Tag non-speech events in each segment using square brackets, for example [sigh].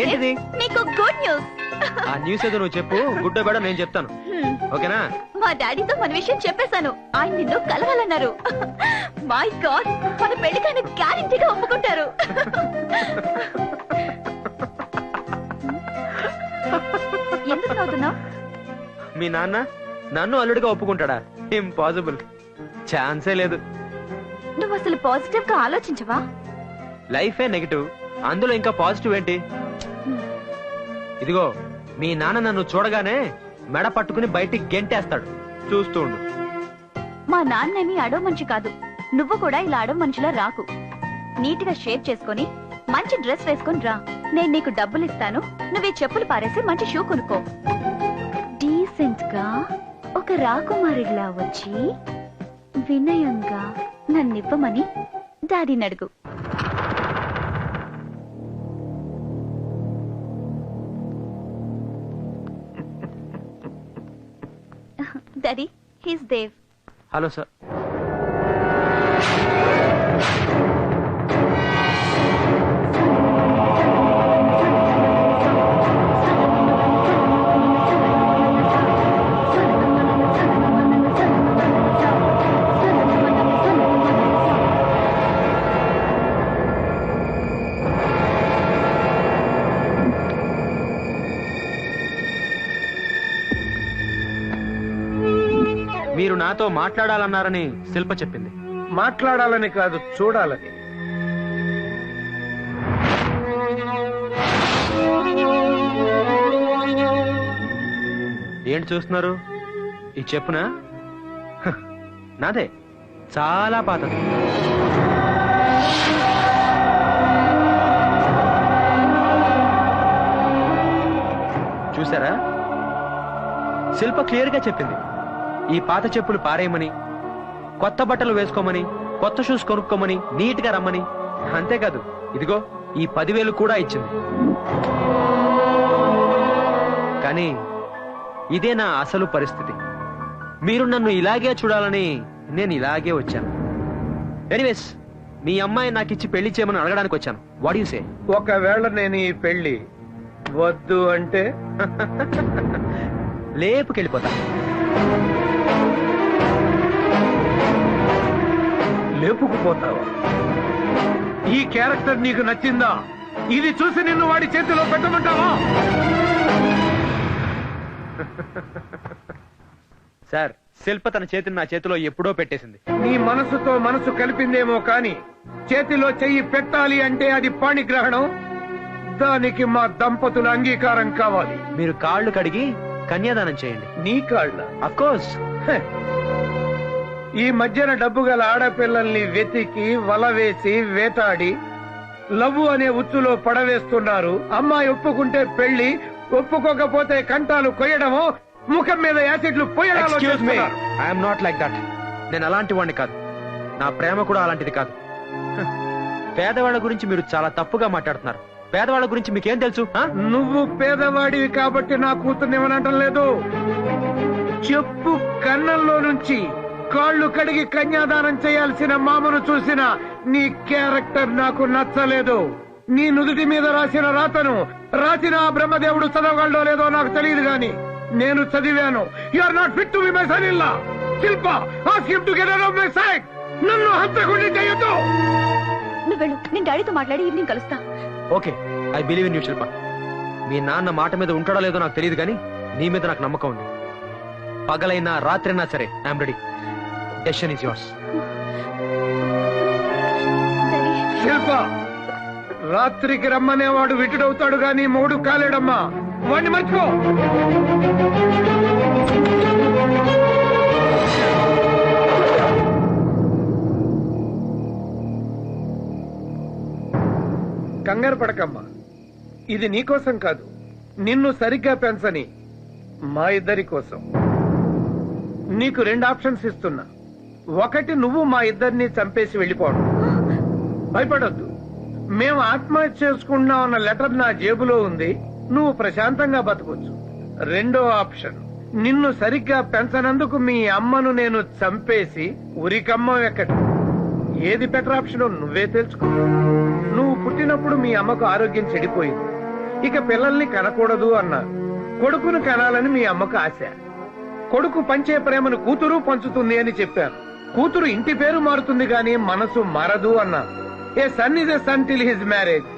ఏంటిది? నీకు good news ఆ న్యూస్ ఏదో నువ్వు చెప్పు. గుడ్డ బేడ నేను చెప్తాను. ఓకేనా? మా డాడీతో మన విషయం చెప్పేశాను. ఆయన నిన్ను కలవాలన్నారు. మై గాడ్ మన పెళ్ళికైనా గ్యారంటీగా ఒప్పుకుంటారు. ఎందుకు నవ్వుతున్నావు? మీ నాన్న నన్ను అల్లుడిగా ఒప్పుకుంటాడా? ఇంపాసిబుల్ ఛాన్సే లేదు. నువ్వు అసలు పాజిటివ్గా ఆలోచించవా? లైఫే నెగిటివ్ అందులో ఇంకా పాజిటివ్ ఏంటి? ఇదిగో మీ నాన్న నన్ను చూడగానే మెడ పట్టుకుని బయటికి గెంటేస్తాడు. చూస్తూ ఉండు. మా నాన్నేమి అడో మనిషి కాదు. నువ్వు కూడా ఇలా అడో మనిషిలా రాకు. నీట్గా షేప్ చేసుకొని మంచి డ్రెస్ వేసుకొని రా. నేను నీకు డబ్బులు ఇస్తాను. నువ్వు ఈ చెప్పులు పారేసి మంచి షూ కొనుక్కో. డీసెంట్గా ఒక రాకుమారిలా వచ్చి వినయంగా నన్నివ్వమని డాడీని అడుగు. డాడీ హీస్ దేవ్ హలో నాతో మాట్లాడాలన్నారని శిల్ప చెప్పింది. మాట్లాడాలని కాదు చూడాలని. ఏంటి చూస్తున్నారు? ఈ చెప్పునా? హ, నాదే. చాలా పాతది. చూసారా శిల్ప క్లియర్గా చెప్పింది. ఈ పాత చెప్పులు పారేయమని కొత్త బట్టలు వేసుకోమని కొత్త షూస్ కొనుక్కోమని నీట్గా రమ్మని. అంతేకాదు ఇదిగో ఈ పదివేలు కూడా ఇచ్చింది. కానీ ఇదే నా అసలు పరిస్థితి. మీరు నన్ను ఇలాగే చూడాలని నేను ఇలాగే వచ్చాను. ఎనీవేస్ మీ అమ్మాయి నాకు ఇచ్చి పెళ్ళి చేయమని అడగడానికి వచ్చాను. వాట్ యు సే ఒకవేళ నేను ఈ పెళ్ళి వద్దు అంటే? [laughs] లేపుకెళ్ళిపోతా. లేపుకుపోతావా. ఈ క్యారెక్టర్ నీకు నచ్చిందా? ఇది చూసి నిన్ను వాడి చేతిలో పెట్టమంటావా? సార్ శిల్ప తన చేతిని నా చేతిలో ఎప్పుడో పెట్టేసింది. నీ మనసుతో మనసు కలిపిందేమో కాని చేతిలో చెయ్యి పెట్టాలి అంటే అది పాణిగ్రహణం. దానికి మా దంపతుల అంగీకారం కావాలి. మీరు కాళ్ళు కడిగి కన్యాదానం చేయండి. నీ కాళ్ళ? అఫ్ కోర్స్ హె. ఈ మధ్యన డబ్బు గల ఆడపిల్లల్ని వెతికి వల వేసి వేటాడి లవ్వు అనే ఉచ్చులో పడవేస్తున్నారు. అమ్మాయి ఒప్పుకుంటే పెళ్ళి ఒప్పుకోకపోతే కంటాలు కొయ్యడమో ముఖం మీద యాసిడ్లు పోయడాలో. ఐఎమ్ నాట్ లైక్ దట్ నేను అలాంటి వాడిని కాదు. నా ప్రేమ కూడా అలాంటిది కాదు. [laughs] పేదవాళ్ళ గురించి మీరు చాలా తప్పుగా మాట్లాడుతున్నారు. పేదవాళ్ళ గురించి మీకేం తెలుసు? నువ్వు పేదవాడివి కాబట్టి నా కూతుర్ని ఇవ్వనంటం లేదు. చెప్పు కన్నంలో నుంచి. కాళ్ళు కడిగి కన్యాదానం చేయాల్సిన మామను చూసిన నీ క్యారెక్టర్ నాకు నచ్చలేదు. నీ నుదుటి మీద రాసిన రాతను రాసిన ఆ బ్రహ్మదేవుడు చదవగలడో లేదో నాకు తెలియదు గాని నేను చదివాను. You are not fit to be my son in law Shilpa ask him to get out of my sight నన్ను హంతకుండా చేయొద్దు. నువ్వు వెళ్ళు. నేను డాడీతో మాట్లాడి ఈవినింగ్ కలుస్తా. Okay I believe in you Shilpa. మీ నాన్న మాట మీద ఉంటాడో లేదో నాకు తెలియదు కానీ నీ మీద నాకు నమ్మకం ఉంది. పగలైనా రాత్రైనా సరే I'm ready. Decision is yours Shilpa రాత్రికి రమ్మనేవాడు విటుడవుతాడు గాని మూడు కాలేడమ్మా. వాడిని మర్చిపో. కంగారు పడకమ్మా. ఇది నీకోసం కాదు. నిన్ను సరిగ్గా పెంచని మా ఇద్దరి కోసం. నీకు రెండు ఆప్షన్స్ ఇస్తున్నా. ఒకటి నువ్వు మా ఇద్దరిని చంపేసి వెళ్ళిపోవడం. భయపడొద్దు. మేము ఆత్మహత్య చేసుకుంటున్నాం అన్న లెటర్ నా జేబులో ఉంది. నువ్వు ప్రశాంతంగా బతకొచ్చు. రెండో ఆప్షన్. నిన్ను సరిగ్గా పెంచనందుకు మీ అమ్మను నేను చంపేసి ఉరికమ్మ ఎక్కడం. ఏది బెటర్ ఆప్షన్ నువ్వే తెలుసుకో. నువ్వు పుట్టినప్పుడు మీ అమ్మకు ఆరోగ్యం చెడిపోయింది. ఇక పిల్లల్ని కనకూడదు అన్నారు కొడుకును కనాలని మీ అమ్మకు ఆశ. కొడుకు పంచే ప్రేమను కూతురు పంచుతుంది అని చెప్పాను. కూతురు ఇంటి పేరు మారుతుంది గాని మనసు మారదు అన్న. A son is a son till his marriage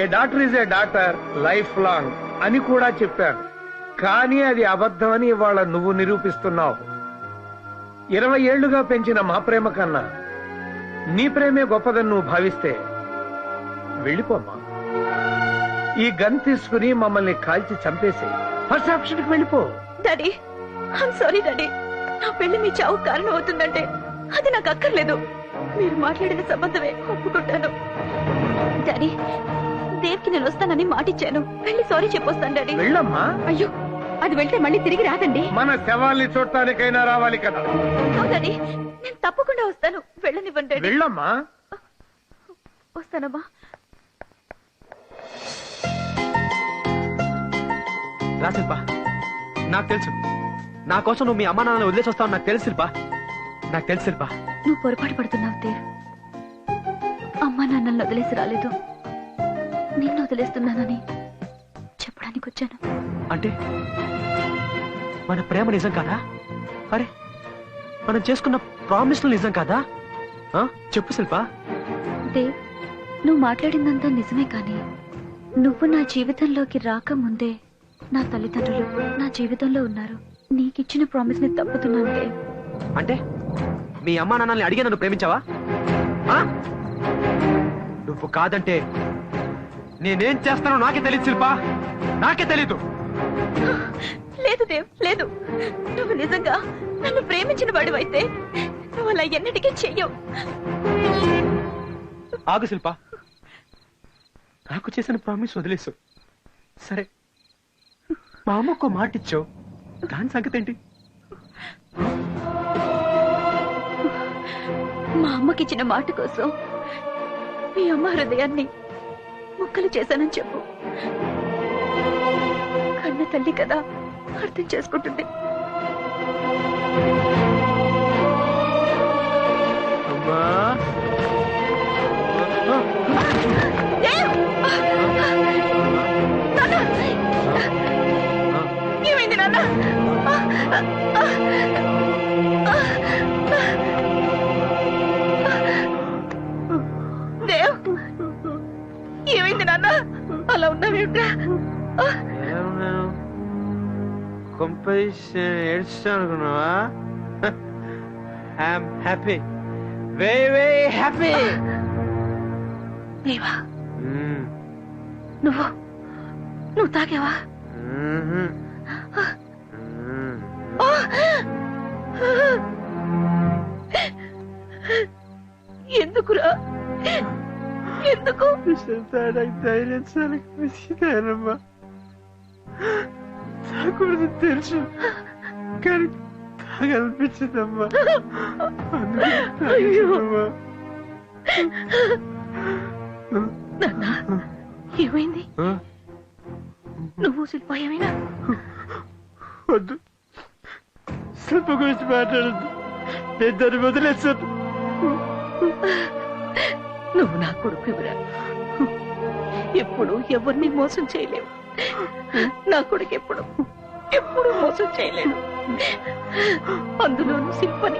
a doctor is a doctor life long అని కూడా చెప్పారు. కానీ అది అబద్ధమని ఇవాళ నువ్వు నిరూపిస్తున్నావు. ఇరవై ఏళ్ళుగా పెంచిన మా ప్రేమ కన్నా నీ ప్రేమే గొప్పదని నువ్వు భావిస్తే వెళ్ళిపోమ్మా ఈ గన్ తీసుకుని మమ్మల్ని కాల్చి చంపేసి. ఫస్ట్ ఆప్షన్కి వెళ్ళిపో. డాడీ ఐమ్ సారీ డాడీ నా పెళ్ళి మీ చావు కారణం అవుతుందంటే అది నాకు అక్కర్లేదు. మీరు మాట్లాడిన సంబంధమే ఒప్పుకుంటాను. డాడీ దేవ్కి నేను వస్తానని మాటిచ్చాను. వెళ్ళి సారీ చెప్పొస్తాను డాడీ. వెళ్ళమ్మా. అయ్యో అది వెళ్తే మళ్ళీ తిరిగి రాదండి. మన శవాల్ని చూడటానికైనా రావాలి కదా. అవును డాడీ నేను తప్పకుండా వస్తాను. వెళ్ళనివ్వండి డాడీ. వెళ్ళమ్మా. వస్తానమ్మా. రా శిల్ప. నాకు తెలుసు. నా కోసం నువ్వు మీ అమ్మా నాన్నని వదిలేసి వస్తావు నాకు తెలుసు శిల్ప. నాకు తెలుసు శిల్ప. నువ్వు పొరపాటు పడుతున్నావు దేవ్ అమ్మా నాన్నల్ని వదిలేసి రాలేదు. నిన్ను వదిలేస్తున్నానని చెప్పడానికి వచ్చాను. అంటే మన ప్రేమ నిజం కాదా? అరే మనం చేసుకున్న ప్రామిస్లు నిజం కాదా? ఆ? చెప్పు శిల్ప. దేవ్ నువ్వు మాట్లాడిందంతా నిజమే కానీ నువ్వు నా జీవితంలోకి రాకముందే నా తల్లిదండ్రులు నా జీవితంలో ఉన్నారు. నీకిచ్చిన ప్రామిస్ని తప్పుతున్నాను దేవ్. అంటే? మీ అమ్మా నాన్నల్ని అడిగే నన్ను ప్రేమించావా? నువ్వు కాదంటే నేనేం చేస్తానో నాకే తెలియదు శిల్ప. నాకే తెలీదు. లేదు దేవ్ లేదు. నువ్వు నిజంగా నన్ను ప్రేమించిన వాడివైతే నువ్వు అలా ఎన్నటికీ చెయ్యవు. ఆగు శిల్ప. నాకు చేసిన ప్రామిస్ వదిలేసు. సరే. మా అమ్మకు మాట ఇచ్చావు. దాని సంగతి ఏంటి మా అమ్మకిచ్చిన మాట కోసం మీ అమ్మ హృదయాన్ని ముక్కలు చేశానని చెప్పు. కన్న తల్లి కదా అర్థం చేసుకుంటుంది! ఏమైంది నాన్న? ఉన్నావేమిట్రా కంపెనీషన్ ఏడుస్తాను అనుకున్నావా? I'm happy very very happy దేవా నువ్వు నువ్వు తాగావా? ఎందుకురా? ఎందుకు? ధైర్యం చాలా కృషిదానమ్మా తాకూడదు తెలుసు కానీ తాగనిపించిందమ్మా అయ్యో. ఏమైంది? నువ్వు శిల్ప ఏమైనా వద్దు. శిల్ప గురించి మాట్లాడద్దు. నేను దాన్ని వదిలేస్తాను నువ్వు నా కొడుకురా ఎప్పుడు ఎవరిని మోసం చేయలేవు. నా కొడుకు ఎప్పుడు? ఎప్పుడు మోసం చేయలేడు. అందులోను సింపని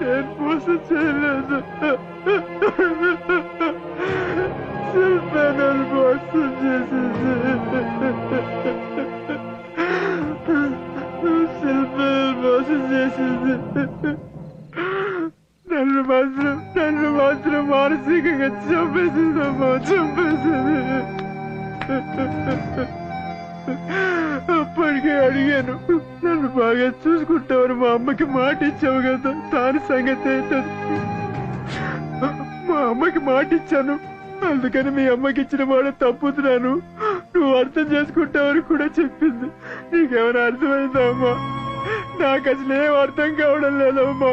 నేను మోసం చేయలేదు. శిల్ప మోసం చేసింది. మోసం చేసింది. మాత్రం నన్ను మాత్రం మానసికంగా చంపేసిందమ్మా చంపేసింది. అప్పటికే అడిగాను నన్ను బాగా చూసుకుంటావని మా అమ్మకి మాట ఇచ్చావు కదా తాను సంగతి ఏంటది మా అమ్మకి మాట ఇచ్చాను అందుకని మీ అమ్మకి ఇచ్చిన మాట తప్పుతున్నాను. నువ్వు అర్థం చేసుకుంటావని కూడా చెప్పింది. నీకేమైనా అర్థమైందా అమ్మా? నాకు అసలు ఏం అర్థం కావడం లేదమ్మా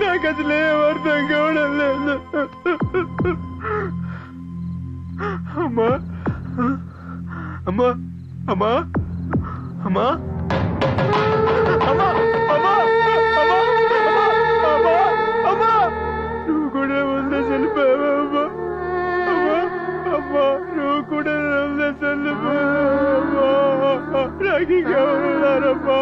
నాకు అసలు ఏం అర్థం కావడం లేదు అమ్మా. అమ్మా. అమ్మా. అమ్మా. నువ్వు కూడా వంద చనిపోయావా అమ్మా? అమ్మా. నువ్వు కూడా వంద చనిపోయావా నాకు కావాలమ్మా